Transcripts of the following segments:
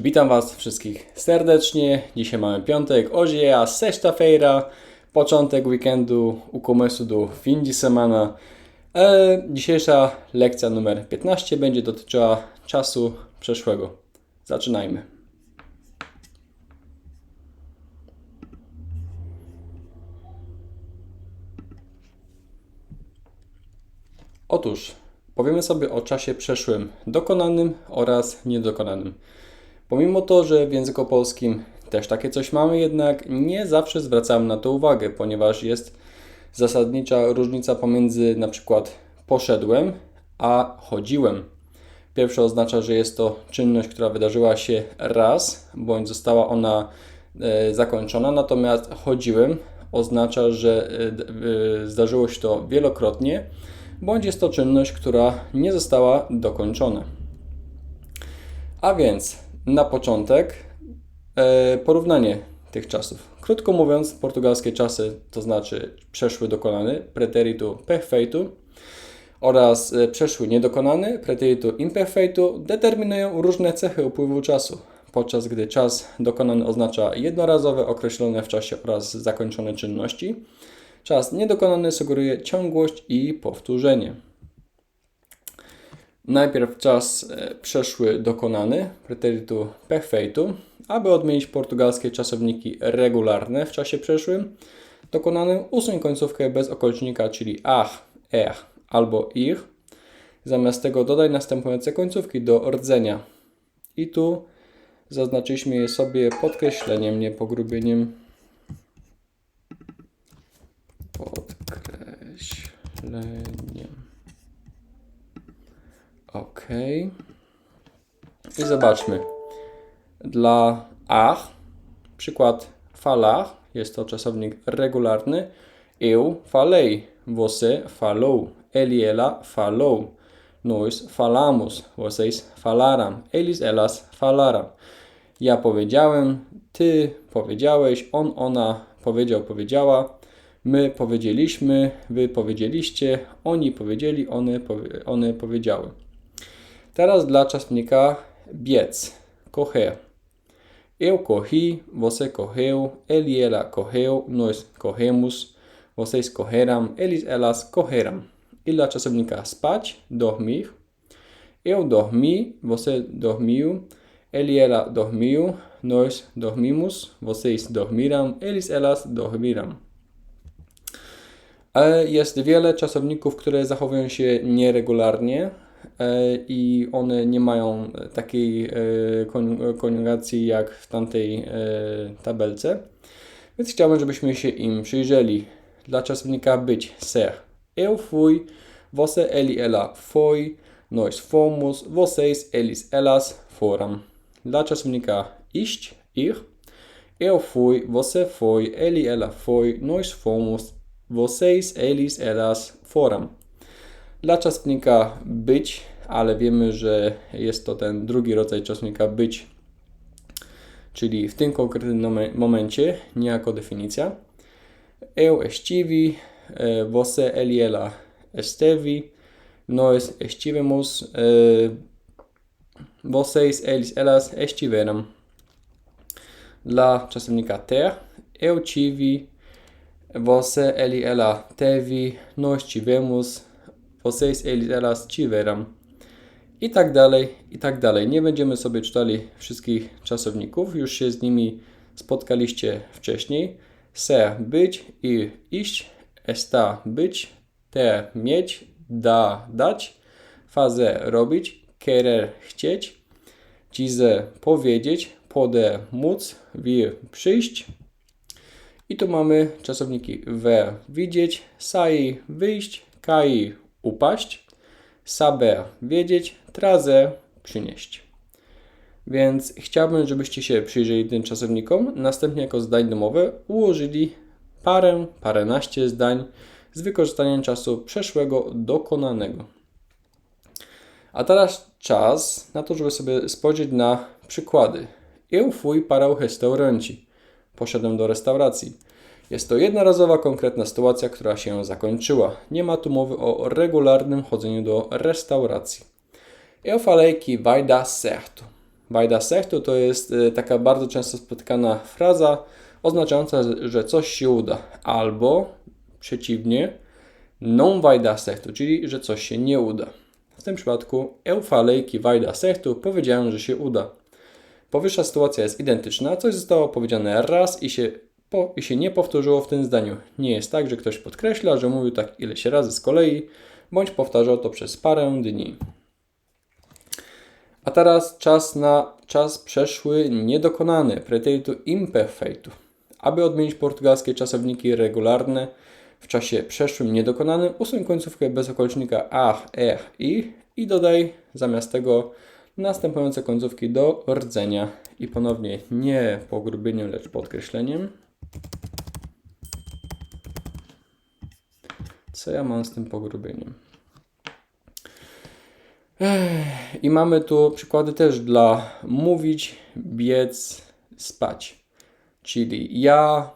Witam Was wszystkich serdecznie. Dzisiaj mamy piątek, hoje é sexta-feira, początek weekendu, o começo do fim semana. E, dzisiejsza lekcja numer 15 będzie dotyczyła czasu przeszłego. Zaczynajmy. Otóż powiemy sobie o czasie przeszłym dokonanym oraz niedokonanym. Pomimo to, że w języku polskim też takie coś mamy, jednak nie zawsze zwracamy na to uwagę, ponieważ jest zasadnicza różnica pomiędzy na przykład poszedłem a chodziłem. Pierwsze oznacza, że jest to czynność, która wydarzyła się raz, bądź została ona e, zakończona, natomiast chodziłem oznacza, że e, e, zdarzyło się to wielokrotnie, bądź jest to czynność, która nie została dokończona. A więc na początek e, porównanie tych czasów. Krótko mówiąc, portugalskie czasy to znaczy przeszły dokonany, preteritu perfeito oraz e, przeszły niedokonany, preteritu imperfeito determinują różne cechy upływu czasu. Podczas gdy czas dokonany oznacza jednorazowe, określone w czasie oraz zakończone czynności, czas niedokonany sugeruje ciągłość i powtórzenie. Najpierw czas e, przeszły dokonany, preteritu perfeito, aby odmienić portugalskie czasowniki regularne w czasie przeszłym. Dokonanym usuń końcówkę bez okolicznika, czyli ach, er albo ich. Zamiast tego dodaj następujące końcówki do rdzenia. I tu zaznaczyliśmy je sobie podkreśleniem, nie pogrubieniem. Podkreśleniem. OK. I zobaczmy. Dla ach, przykład falar, jest to czasownik regularny. Eu falei, você falou, ele ela falou, nós falamos, vocês falaram, eles elas falaram. Ja powiedziałem, ty powiedziałeś, on ona powiedział, powiedziała, my powiedzieliśmy, wy powiedzieliście, oni powiedzieli, one, powie, one powiedziały. Teraz dla czasownika biec, correr. Eu corri, você correu, ele ela correu, nós corremos, vocês correram, eles elas correram. I dla czasownika spać, dormir. Eu dormi, você dormiu, ele ela dormiu, nós dormimos, vocês dormiram, eles elas dormiram. Jest wiele czasowników, które zachowują się nieregularnie i one nie mają takiej e, koniugacji jak w tamtej e, tabelce. Więc chciałbym, żebyśmy się im przyjrzeli. Dla czasownika być ser. Eu fui, você, ele, ela foi, nós fomos, vocês, eles, elas foram. Dla czasownika iść, ich. Eu fui, você foi, ele, ela foi, nós fomos, vocês, eles, elas foram. Dla czasownika być, ale wiemy, że jest to ten drugi rodzaj czasownika być, czyli w tym konkretnym momencie, niejako definicja. Eu estive, você, ele, ela esteve, nós estivemos, vocês, eles, elas estiveram. Dla czasownika ter, eu tive, você, ele, ela teve, nós tivemos, vocês, eles, elas tiveram. I tak dalej, i tak dalej. Nie będziemy sobie czytali wszystkich czasowników, już się z nimi spotkaliście wcześniej. Ser być i iść, esta być, ter mieć, da dać, fazer robić, querer chcieć, dizer powiedzieć, poder móc, wir przyjść. I tu mamy czasowniki. Ver widzieć, sai wyjść, kai upaść, saber wiedzieć, trazer przynieść. Więc chciałbym, żebyście się przyjrzeli tym czasownikom, następnie jako zdań domowe ułożyli parę, paręnaście zdań z wykorzystaniem czasu przeszłego dokonanego. A teraz czas na to, żeby sobie spojrzeć na przykłady. Eu fui para o restaurante. Poszedłem do restauracji. Jest to jednorazowa, konkretna sytuacja, która się zakończyła. Nie ma tu mowy o regularnym chodzeniu do restauracji. Eu falei que vai dar certo. Vai certo to jest e, taka bardzo często spotykana fraza oznaczająca, że coś się uda. Albo przeciwnie, não vai dar certo, czyli że coś się nie uda. W tym przypadku eu falei que certo, powiedziałem, że się uda. Powyższa sytuacja jest identyczna, coś zostało powiedziane raz i się, po, się nie powtórzyło w tym zdaniu. Nie jest tak, że ktoś podkreśla, że mówił tak ileś razy z kolei, bądź powtarzał to przez parę dni. A teraz czas na czas przeszły niedokonany, pretérito imperfeito. Aby odmienić portugalskie czasowniki regularne w czasie przeszłym niedokonanym, usuń końcówkę bez okolicznika ach, er, i i dodaj zamiast tego następujące końcówki do rdzenia. I ponownie nie pogrubieniem, lecz podkreśleniem. Co ja mam z tym pogrubieniem? I mamy tu przykłady też dla mówić, biec, spać. Czyli ja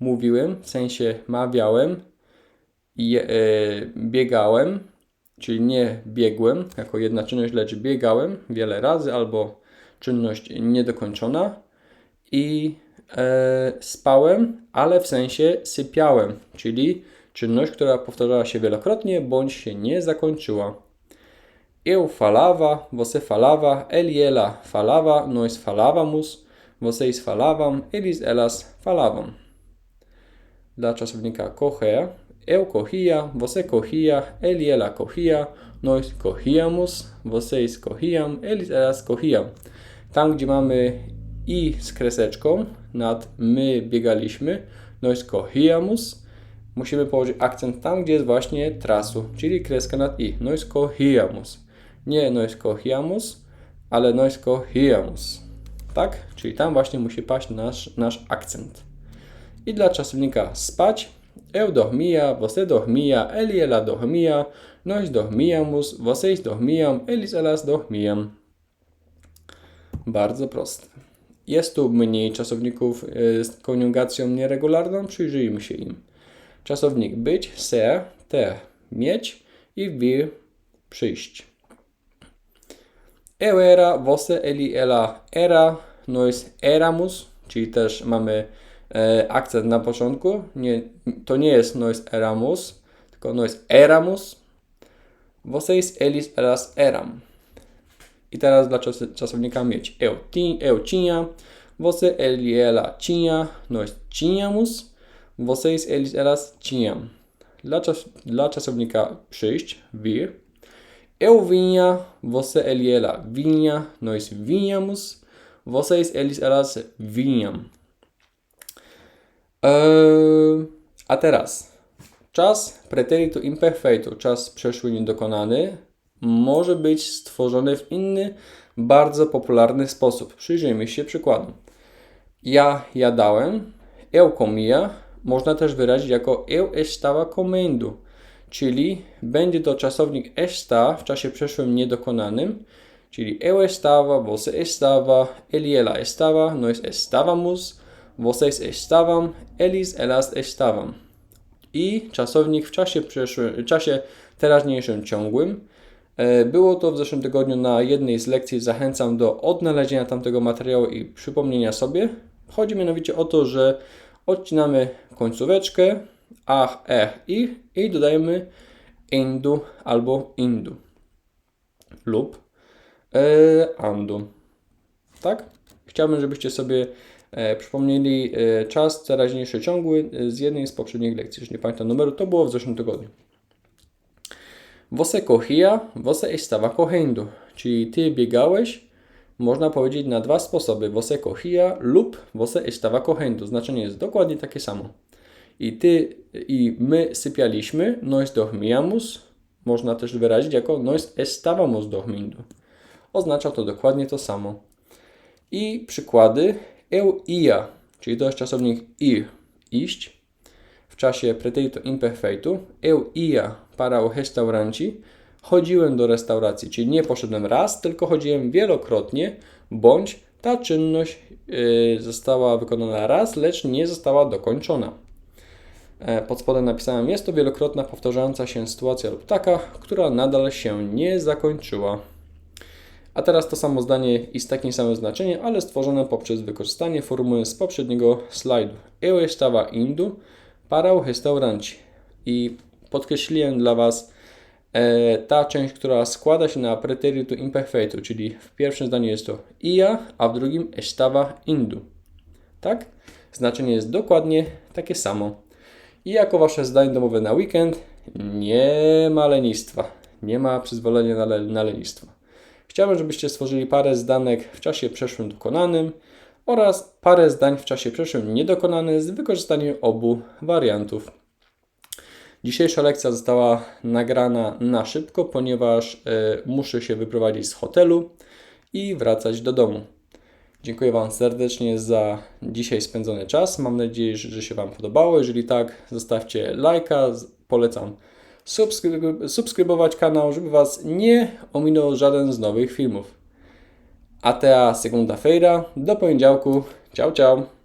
mówiłem, w sensie mawiałem, je, e, biegałem, czyli nie biegłem jako jedna czynność, lecz biegałem wiele razy albo czynność niedokończona i spałem, ale w sensie sypiałem, czyli czynność, która powtarzała się wielokrotnie bądź się nie zakończyła. Eu falava, você falava, ele e ela falava, nós falávamos, vocês falavam, eles elas falavam. Dla czasownika correr, eu corria, você corria, ele e ela nós corríamos, vocês corriam, eles elas corriam. Tam, gdzie mamy i z kreseczką nad my biegaliśmy, nós corríamos, musimy położyć akcent tam, gdzie jest właśnie trasu, czyli kreska nad i. Nós corríamos. Nie nós corríamos, ale nós corríamos. Tak? Czyli tam właśnie musi paść nasz, nasz akcent. I dla czasownika spać, eu dormia, você dormia, ele ela dormia, nós dormíamos, vocês dormiam, eles elas dormiam. Bardzo proste. Jest tu mniej czasowników e, z koniugacją nieregularną, przyjrzyjmy się im. Czasownik być, ser, ter, mieć i wir, przyjść. Eu era, você, ele, ela era, nós éramos, czyli też mamy e, akcent na początku. Nie, to nie jest nós éramos, tylko nós éramos. Vocês, eles, elas eram. I teraz dla czas, czasownika mieć. Eu, ti, eu tinha, você, ele, ela tinha, nós tínhamos, vocês, eles, elas tinham. Dla, czas, dla czasownika przyjść, wir, eu vinha, você, ele ela vinha, nós vinhamos, vocês, eles, elas vinham. Eee, a teraz czas pretérito imperfeito, czas przeszły niedokonany, może być stworzony w inny, bardzo popularny sposób. Przyjrzyjmy się przykładom. Ja jadałem, eu comia, można też wyrazić jako eu estava comendo czyli będzie to czasownik está w czasie przeszłym niedokonanym, czyli eu estava, você estava, ele e ela estava, nós estávamos, vocês estavam, eles, elas estavam. I czasownik w czasie, przeszłym, czasie teraźniejszym ciągłym. E, było to w zeszłym tygodniu na jednej z lekcji. Zachęcam do odnalezienia tamtego materiału i przypomnienia sobie. Chodzi mianowicie o to, że odcinamy końcóweczkę, ach, eh, i i dodajemy indu albo indu lub e, andu. Tak? Chciałbym, żebyście sobie e, przypomnieli e, czas teraźniejszy ciągły e, z jednej z poprzednich lekcji. Jeśli nie pamiętam numeru, to było w zeszłym tygodniu. Você corria, você estava correndo. Czyli ty biegałeś, można powiedzieć na dwa sposoby. Você corria lub você estava correndo. Znaczenie jest dokładnie takie samo. I ty i my sypialiśmy, nós dormíamos, można też wyrazić jako nós estávamos dormindo. Oznacza to dokładnie to samo. I przykłady eu ia, czyli to jest czasownik ir, iść. W czasie pretérito imperfeito eu ia para o restaurante, chodziłem do restauracji, czyli nie poszedłem raz, tylko chodziłem wielokrotnie, bądź ta czynność yy, została wykonana raz, lecz nie została dokończona. E, pod spodem napisałem, jest to wielokrotna powtarzająca się sytuacja lub taka, która nadal się nie zakończyła. A teraz to samo zdanie i z takim samym znaczeniem, ale stworzone poprzez wykorzystanie formuły z poprzedniego slajdu. Eu estava indo para o restaurante. I podkreśliłem dla Was e, ta część, która składa się na preteritu imperfeito, czyli w pierwszym zdaniu jest to ia, a w drugim estava indo. Tak? Znaczenie jest dokładnie takie samo. I jako Wasze zdanie domowe na weekend, nie ma lenistwa. Nie ma przyzwolenia na, le, na lenistwo. Chciałbym, żebyście stworzyli parę zdanek w czasie przeszłym dokonanym oraz parę zdań w czasie przeszłym niedokonanym z wykorzystaniem obu wariantów. Dzisiejsza lekcja została nagrana na szybko, ponieważ e, muszę się wyprowadzić z hotelu i wracać do domu. Dziękuję Wam serdecznie za dzisiaj spędzony czas. Mam nadzieję, że się Wam podobało. Jeżeli tak, zostawcie lajka. Polecam subskryb- subskrybować kanał, żeby Was nie ominął żaden z nowych filmów. Atea segunda-feira. Do poniedziałku. Ciao, ciao.